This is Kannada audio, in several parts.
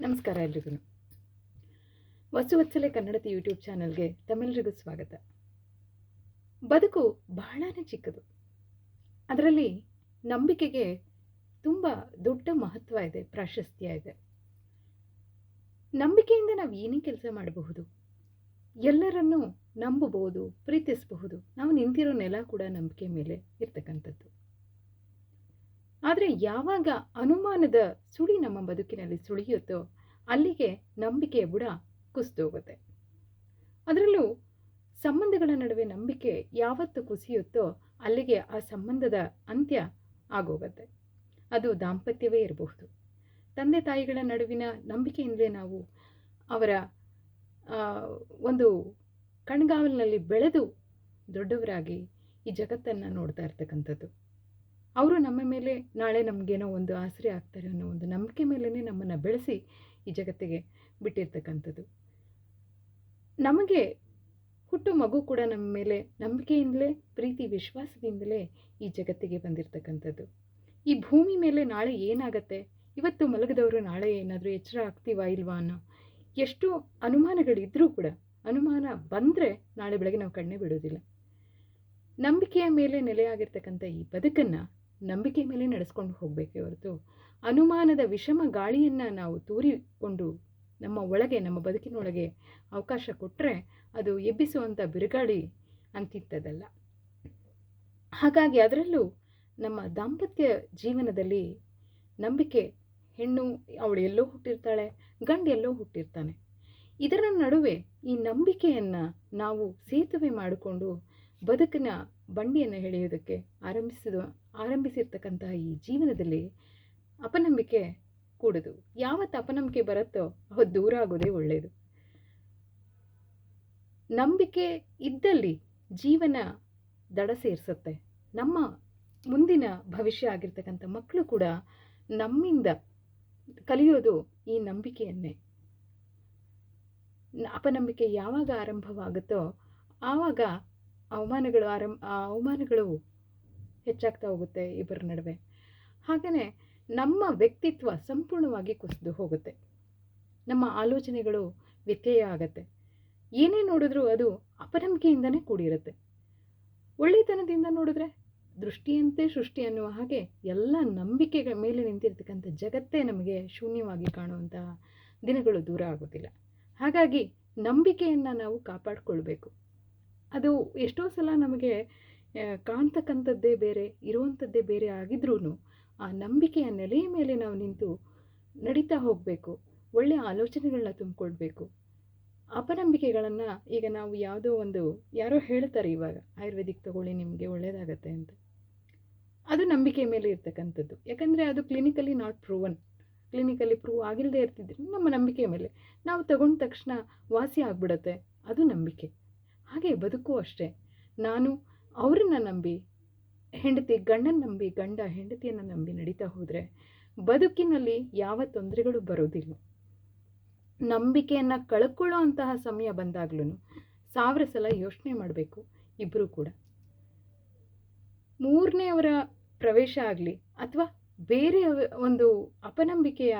ನಮಸ್ಕಾರ ಎಲ್ರಿಗೂ. ವಸುವತ್ಸಲೆ ಕನ್ನಡತಿ ಯೂಟ್ಯೂಬ್ ಚಾನಲ್ಗೆ ತಮ್ಮೆಲ್ಲರಿಗೂ ಸ್ವಾಗತ. ಬದುಕು ಬಹಳನೇ ಚಿಕ್ಕದು. ಅದರಲ್ಲಿ ನಂಬಿಕೆಗೆ ತುಂಬ ದೊಡ್ಡ ಮಹತ್ವ ಇದೆ, ಪ್ರಾಶಸ್ತ್ಯ ಇದೆ. ನಂಬಿಕೆಯಿಂದ ನಾವು ಏನೇ ಕೆಲಸ ಮಾಡಬಹುದು, ಎಲ್ಲರನ್ನೂ ನಂಬಬಹುದು, ಪ್ರೀತಿಸಬಹುದು. ನಾವು ನಿಂತಿರೋ ನೆಲ ಕೂಡ ನಂಬಿಕೆ ಮೇಲೆ ಇರ್ತಕ್ಕಂಥದ್ದು. ಆದರೆ ಯಾವಾಗ ಅನುಮಾನದ ಸುಳಿ ನಮ್ಮ ಬದುಕಿನಲ್ಲಿ ಸುಳಿಯುತ್ತೋ ಅಲ್ಲಿಗೆ ನಂಬಿಕೆಯ ಬುಡ ಕುಸಿದೋಗುತ್ತೆ. ಅದರಲ್ಲೂ ಸಂಬಂಧಗಳ ನಡುವೆ ನಂಬಿಕೆ ಯಾವತ್ತು ಕುಸಿಯುತ್ತೋ ಅಲ್ಲಿಗೆ ಆ ಸಂಬಂಧದ ಅಂತ್ಯ ಆಗೋಗುತ್ತೆ. ಅದು ದಾಂಪತ್ಯವೇ ಇರಬಹುದು. ತಂದೆ ತಾಯಿಗಳ ನಡುವಿನ ನಂಬಿಕೆಯಿಂದಲೇ ನಾವು ಅವರ ಒಂದು ಕಣ್ಗಾವಲಿನಲ್ಲಿ ಬೆಳೆದು ದೊಡ್ಡವರಾಗಿ ಈ ಜಗತ್ತನ್ನು ನೋಡ್ತಾ ಇರ್ತಕ್ಕಂಥದ್ದು. ಅವರು ನಮ್ಮ ಮೇಲೆ ನಾಳೆ ನಮಗೇನೋ ಒಂದು ಆಸರೆ ಆಗ್ತಾರೆ ಅನ್ನೋ ಒಂದು ನಂಬಿಕೆ ಮೇಲೇ ನಮ್ಮನ್ನು ಬೆಳೆಸಿ ಈ ಜಗತ್ತಿಗೆ ಬಿಟ್ಟಿರ್ತಕ್ಕಂಥದ್ದು. ನಮಗೆ ಹುಟ್ಟು ಮಗು ಕೂಡ ನಮ್ಮ ಮೇಲೆ ನಂಬಿಕೆಯಿಂದಲೇ, ಪ್ರೀತಿ ವಿಶ್ವಾಸದಿಂದಲೇ ಈ ಜಗತ್ತಿಗೆ ಬಂದಿರತಕ್ಕಂಥದ್ದು. ಈ ಭೂಮಿ ಮೇಲೆ ನಾಳೆ ಏನಾಗತ್ತೆ? ಇವತ್ತು ಮಲಗದವರು ನಾಳೆ ಏನಾದರೂ ಎಚ್ಚರ ಆಗ್ತೀವಾ ಇಲ್ವಾ ಅನ್ನೋ ಎಷ್ಟು ಅನುಮಾನಗಳಿದ್ದರೂ ಕೂಡ, ಅನುಮಾನ ಬಂದರೆ ನಾಳೆ ಬೆಳಗ್ಗೆ ನಾವು ಕಣ್ಣೇ ಬಿಡೋದಿಲ್ಲ. ನಂಬಿಕೆಯ ಮೇಲೆ ನೆಲೆಯಾಗಿರ್ತಕ್ಕಂಥ ಈ ಬದುಕನ್ನು ನಂಬಿಕೆ ಮೇಲೆ ನಡೆಸ್ಕೊಂಡು ಹೋಗಬೇಕೇ ಹೊರತು. ಅನುಮಾನದ ವಿಷಮ ಗಾಳಿಯನ್ನು ನಾವು ತೂರಿಕೊಂಡು ನಮ್ಮ ಒಳಗೆ, ನಮ್ಮ ಬದುಕಿನೊಳಗೆ ಅವಕಾಶ ಕೊಟ್ಟರೆ ಅದು ಎಬ್ಬಿಸುವಂಥ ಬಿರುಗಾಳಿ ಅಂತಿತ್ತದಲ್ಲ. ಹಾಗಾಗಿ ಅದರಲ್ಲೂ ನಮ್ಮ ದಾಂಪತ್ಯ ಜೀವನದಲ್ಲಿ ನಂಬಿಕೆ, ಹೆಣ್ಣು ಅವಳು ಎಲ್ಲೋ ಹುಟ್ಟಿರ್ತಾಳೆ, ಗಂಡು ಎಲ್ಲೋ ಹುಟ್ಟಿರ್ತಾನೆ. ಇದರ ನಡುವೆ ಈ ನಂಬಿಕೆಯನ್ನು ನಾವು ಸೇತುವೆ ಮಾಡಿಕೊಂಡು ಬದುಕಿನ ಬಂಡಿಯನ್ನು ಎಳೆಯೋದಕ್ಕೆ ಆರಂಭಿಸಿದ, ಆರಂಭಿಸಿರ್ತಕ್ಕಂತಹ ಈ ಜೀವನದಲ್ಲಿ ಅಪನಂಬಿಕೆ ಕೂಡದು. ಯಾವತ್ತು ಅಪನಂಬಿಕೆ ಬರುತ್ತೋ ಅವತ್ತು ದೂರ ಆಗೋದೇ ಒಳ್ಳೆಯದು ನಂಬಿಕೆ ಇದ್ದಲ್ಲಿ ಜೀವನ ದಡ ಸೇರಿಸುತ್ತೆ. ನಮ್ಮ ಮುಂದಿನ ಭವಿಷ್ಯ ಆಗಿರ್ತಕ್ಕಂಥ ಮಕ್ಕಳು ಕೂಡ ನಮ್ಮಿಂದ ಕಲಿಯೋದು ಈ ನಂಬಿಕೆಯನ್ನೇ. ಅಪನಂಬಿಕೆ ಯಾವಾಗ ಆರಂಭವಾಗುತ್ತೋ ಆವಾಗ ಅವಮಾನಗಳು ಆರಂಭ ಅವಮಾನಗಳು ಹೆಚ್ಚಾಗ್ತಾ ಹೋಗುತ್ತೆ ಇಬ್ಬರ ನಡುವೆ. ಹಾಗೆಯೇ ನಮ್ಮ ವ್ಯಕ್ತಿತ್ವ ಸಂಪೂರ್ಣವಾಗಿ ಕುಸಿದು ಹೋಗುತ್ತೆ. ನಮ್ಮ ಆಲೋಚನೆಗಳು ವ್ಯತ್ಯಯ ಆಗತ್ತೆ. ಏನೇ ನೋಡಿದ್ರೂ ಅದು ಅಪನಂಬಿಕೆಯಿಂದನೇ ಕೂಡಿರುತ್ತೆ. ಒಳ್ಳೆತನದಿಂದ ನೋಡಿದ್ರೆ ದೃಷ್ಟಿಯಂತೆ ಸೃಷ್ಟಿ ಅನ್ನುವ ಹಾಗೆ ಎಲ್ಲ ನಂಬಿಕೆಗಳ ಮೇಲೆ ನಿಂತಿರ್ತಕ್ಕಂಥ ಜಗತ್ತೇ ನಮಗೆ ಶೂನ್ಯವಾಗಿ ಕಾಣುವಂತಹ ದಿನಗಳು ದೂರ ಆಗೋದಿಲ್ಲ. ಹಾಗಾಗಿ ನಂಬಿಕೆಯನ್ನು ನಾವು ಕಾಪಾಡಿಕೊಳ್ಬೇಕು. ಅದು ಎಷ್ಟೋ ಸಲ ನಮಗೆ ಕಾಣ್ತಕ್ಕಂಥದ್ದೇ ಬೇರೆ, ಇರುವಂಥದ್ದೇ ಬೇರೆ ಆಗಿದ್ರೂ ಆ ನಂಬಿಕೆಯ ನೆಲೆಯ ಮೇಲೆ ನಾವು ನಿಂತು ನಡೀತಾ ಹೋಗಬೇಕು ಒಳ್ಳೆಯ ಆಲೋಚನೆಗಳನ್ನ ತುಂಬಿಕೊಳ್ಬೇಕು. ಅಪನಂಬಿಕೆಗಳನ್ನು ಈಗ ನಾವು ಯಾವುದೋ ಒಂದು, ಯಾರೋ ಹೇಳ್ತಾರೆ ಇವಾಗ, ಆಯುರ್ವೇದಿಕ್ ತಗೊಳ್ಳಿ ನಿಮಗೆ ಒಳ್ಳೆಯದಾಗತ್ತೆ ಅಂತ. ಅದು ನಂಬಿಕೆ ಮೇಲೆ ಇರ್ತಕ್ಕಂಥದ್ದು. ಯಾಕಂದರೆ ಅದು clinically not proven clinically prove ಆಗಿಲ್ಲದೆ ಇರ್ತಿದ್ರೆ ನಮ್ಮ ನಂಬಿಕೆ ಮೇಲೆ. ನಾವು ತಗೊಂಡ ತಕ್ಷಣ ವಾಸಿ ಆಗ್ಬಿಡತ್ತೆ. ಅದು ನಂಬಿಕೆ. ಹಾಗೆ ಬದುಕು ಅಷ್ಟೇ. ನಾನು ಅವರನ್ನು ನಂಬಿ, ಹೆಂಡತಿ ಗಂಡನ ನಂಬಿ, ಗಂಡ ಹೆಂಡತಿಯನ್ನು ನಂಬಿ ನಡೀತಾ ಹೋದರೆ ಬದುಕಿನಲ್ಲಿ ಯಾವ ತೊಂದರೆಗಳು ಬರೋದಿಲ್ಲ. ನಂಬಿಕೆಯನ್ನು ಕಳ್ಕೊಳ್ಳೋ ಅಂತಹ ಸಮಯ ಬಂದಾಗ್ಲೂ ಸಾವಿರ ಸಲ ಯೋಚನೆ ಮಾಡಬೇಕು ಇಬ್ಬರೂ ಕೂಡ. ಮೂರನೆಯವರ ಪ್ರವೇಶ ಆಗಲಿ ಅಥವಾ ಬೇರೆ ಒಂದು ಅಪನಂಬಿಕೆಯ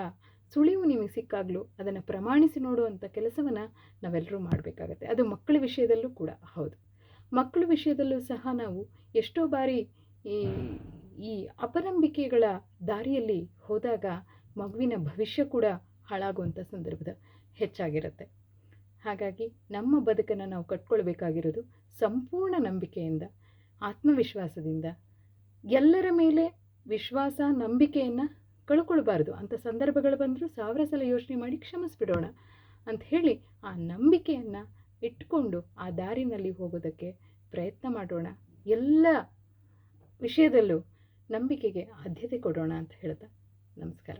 ಸುಳಿವು ನಿಮಗೆ ಸಿಕ್ಕಾಗಲೂ ಅದನ್ನು ಪ್ರಮಾಣಿಸಿ ನೋಡುವಂಥ ಕೆಲಸವನ್ನು ನಾವೆಲ್ಲರೂ ಮಾಡಬೇಕಾಗತ್ತೆ. ಅದು ಮಕ್ಕಳ ವಿಷಯದಲ್ಲೂ ಕೂಡ ಹೌದು. ಮಕ್ಕಳ ವಿಷಯದಲ್ಲೂ ಸಹ ನಾವು ಎಷ್ಟೋ ಬಾರಿ ಈ ಈ ಅಪನಂಬಿಕೆಗಳ ದಾರಿಯಲ್ಲಿ ಹೋದಾಗ ಮಗುವಿನ ಭವಿಷ್ಯ ಕೂಡ ಹಾಳಾಗುವಂಥ ಸಂದರ್ಭದ ಹೆಚ್ಚಾಗಿರುತ್ತೆ. ಹಾಗಾಗಿ ನಮ್ಮ ಬದುಕನ್ನು ನಾವು ಕಟ್ಕೊಳ್ಬೇಕಾಗಿರೋದು ಸಂಪೂರ್ಣ ನಂಬಿಕೆಯಿಂದ, ಆತ್ಮವಿಶ್ವಾಸದಿಂದ, ಎಲ್ಲರ ಮೇಲೆ ವಿಶ್ವಾಸ, ನಂಬಿಕೆಯನ್ನು ಕಳ್ಕೊಳ್ಬಾರ್ದು. ಅಂಥ ಸಂದರ್ಭಗಳು ಬಂದರೂ ಸಾವಿರ ಸಲ ಯೋಚನೆ ಮಾಡಿ ಕ್ಷಮಿಸ್ಬಿಡೋಣ. ಅಂತ ಹೇಳಿ ಆ ನಂಬಿಕೆಯನ್ನು ಇಟ್ಕೊಂಡು ಆ ದಾರಿನಲ್ಲಿ ಹೋಗೋದಕ್ಕೆ ಪ್ರಯತ್ನ ಮಾಡೋಣ. ಎಲ್ಲ ವಿಷಯದಲ್ಲೂ ನಂಬಿಕೆಗೆ ಆದ್ಯತೆ ಕೊಡೋಣ ಅಂತ ಹೇಳ್ತಾ ನಮಸ್ಕಾರ.